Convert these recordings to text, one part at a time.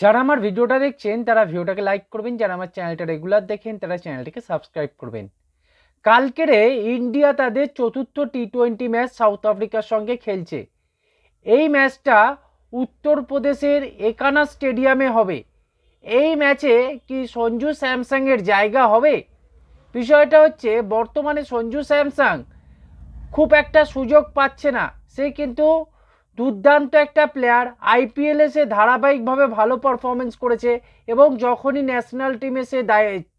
যারা আমার ভিডিওটা দেখছেন, তারা ভিডিওটাকে লাইক করবেন। যারা আমার চ্যানেলটা রেগুলার দেখেন, তারা চ্যানেলটিকে সাবস্ক্রাইব করবেন। কালকেরে ইন্ডিয়া তাদের চতুর্থ টি টোয়েন্টি ম্যাচ সাউথ আফ্রিকার সঙ্গে খেলছে। এই ম্যাচটা উত্তরপ্রদেশের একানা স্টেডিয়ামে হবে। এই ম্যাচে কি সঞ্জু স্যামসাংয়ের জায়গা হবে? বিষয়টা হচ্ছে, বর্তমানে সঞ্জু স্যামসাং খুব একটা সুযোগ পাচ্ছে না। সে কিন্তু দুর্দান্ত একটা প্লেয়ার আইপিএলে সে ধারাবাহিকভাবে ভালো পারফরমেন্স করেছে এবং যখনই ন্যাশনাল টিমে সে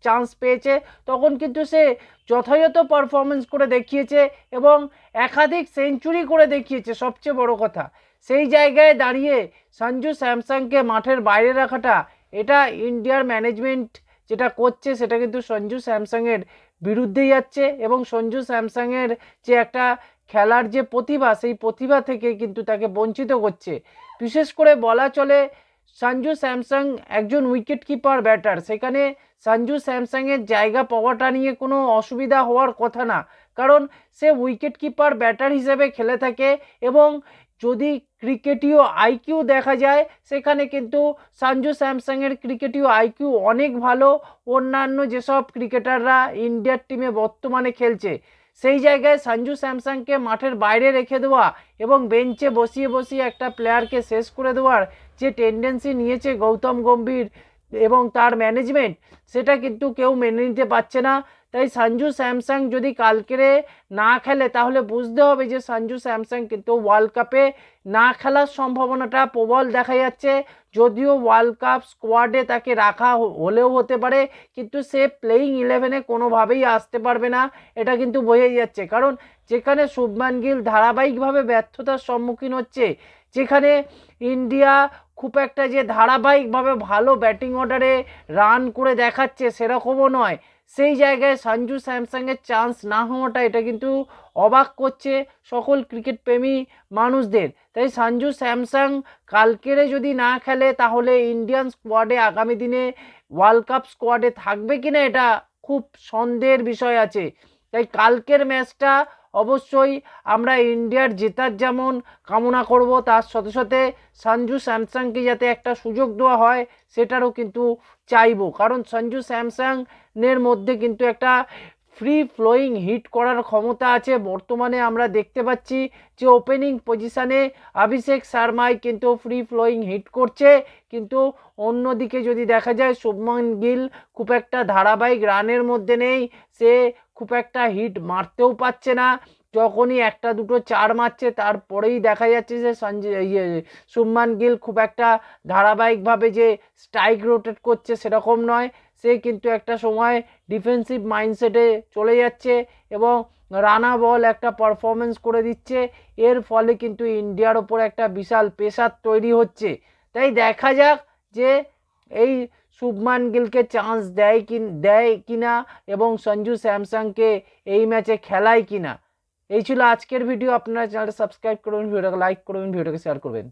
চান্স পেয়েছে, তখন কিন্তু সে যথাযথ পারফরমেন্স করে দেখিয়েছে এবং একাধিক সেঞ্চুরি করে দেখিয়েছে। সবচেয়ে বড় কথা, সেই জায়গায় দাঁড়িয়ে সঞ্জু স্যামসাংকে মাঠের বাইরে রাখাটা, এটা ইন্ডিয়ার ম্যানেজমেন্ট যেটা করছে, সেটা কিন্তু সঞ্জু স্যামসাংয়ের বিরুদ্ধেই যাচ্ছে এবং সঞ্জু স্যামসাংয়ের যে একটা খেলার যে প্রতিভা, সেই প্রতিভা থেকে কিন্তু তাকে বঞ্চিত করছে। বিশেষ করে বলা চলে, সঞ্জু স্যামসাং একজন উইকেট কিপার ব্যাটার সেখানে সঞ্জু স্যামসাংয়ের জায়গা পাওয়াটা নিয়ে কোনো অসুবিধা হওয়ার কথা না। কারণ সে উইকেট কিপার ব্যাটার হিসেবে খেলে থাকে এবং যদি ক্রিকেটীয় আইকিউ দেখা যায়, সেখানে কিন্তু সঞ্জু স্যামসাংয়ের ক্রিকেটীয় আইকিউ অনেক ভালো। অন্যান্য যেসব ক্রিকেটাররা ইন্ডিয়ার টিমে বর্তমানে খেলছে, সেই জায়গায় সঞ্জু স্যামসাংকে মাঠের বাইরে রেখে দেওয়া এবং বেঞ্চে বসিয়ে বসিয়ে একটা প্লেয়ারকে শেষ করে দেওয়ার যে টেন্ডেন্সি নিয়েছে গৌতম গম্ভীর এবং তার ম্যানেজমেন্ট সেটা কিন্তু কেউ মেনে নিতে পারছে না। তাই সঞ্জু স্যামসাং যদি কালকেরে না খেলে, তাহলে বুঝতে হবে যে সঞ্জু স্যামসাং কিন্তু ওয়ার্ল্ড কাপে না খেলার সম্ভাবনাটা প্রবল দেখা যাচ্ছে। যদিও ওয়ার্ল্ড কাপ স্কোয়াডে তাকে রাখা হলেও হতে পারে, কিন্তু সে প্লেয়িং ইলেভেনে কোনোভাবেই আসতে পারবে না। এটা কিন্তু বোঝাই যাচ্ছে। কারণ যেখানে শুভমান গিল ধারাবাহিকভাবে ব্যর্থতার সম্মুখীন হচ্ছে যেখানে ইন্ডিয়া খুব একটা যে ধারাবাহিকভাবে ভালো ব্যাটিং অর্ডারে রান করে দেখাচ্ছে সেরকমও নয়। সেই জায়গায় সঞ্জু স্যামসাংয়ের চান্স না হওয়াটা এটা কিন্তু অবাক করছে সকল ক্রিকেট প্রেমী মানুষদের। তাই সঞ্জু স্যামসাং কালকেরে যদি না খেলে তাহলে ইন্ডিয়ান স্কোয়াডে আগামী দিনে ওয়ার্ল্ড কাপ স্কোয়াডে থাকবে কিনা এটা খুব সন্দেহের বিষয় আছে। তাই কালকের ম্যাচটা অবশ্যই আমরা ইন্ডিয়ার জেতার যেমন কামনা করব, তার সাথে সাথে সঞ্জু স্যামসাংকে যাতে একটা সুযোগ দেওয়া হয় সেটারও কিন্তু চাইব। কারণ সঞ্জু স্যামসাংয়ের মধ্যে কিন্তু একটা ফ্রি ফ্লোয়িং হিট করার ক্ষমতা আছে। বর্তমানে আমরা দেখতে পাচ্ছি যে ওপেনিং পজিশানে অভিষেক শর্মাই কিন্তু ফ্রি ফ্লোয়িং হিট করছে। কিন্তু অন্যদিকে যদি দেখা যায়, শুভমান গিল খুব একটা ধারাবাহিক রানের মধ্যে নেই। সে খুব একটা হিট মারতেও পারছে না। যখনই একটা দুটো চার মারছে, তারপরেই দেখা যাচ্ছে যে সঞ্জয় ইয়ে শুভমান গিল খুব একটা ধারাবাহিকভাবে যে স্ট্রাইক রোটেট করছে সেরকম নয়। সে কিন্তু একটা সময় ডিফেন্সিভ মাইন্ডসেটে চলে যাচ্ছে এবং রানা বল একটা পারফরমেন্স করে দিচ্ছে। এর ফলে কিন্তু ইন্ডিয়ার ওপর একটা বিশাল প্রেশার তৈরি হচ্ছে। তাই দেখা যাক যে এই শুভমান গিলকে চান্স দেয় কি দেয় কিনা এবং সঞ্জু স্যামসাংকে এই ম্যাচে খেলায় কিনা। এই ছিল আজকের ভিডিও আপনারা চ্যানেলটা সাবস্ক্রাইব করবেন ভিডিওটাকে লাইক করবেন ভিডিওটাকে শেয়ার করবেন।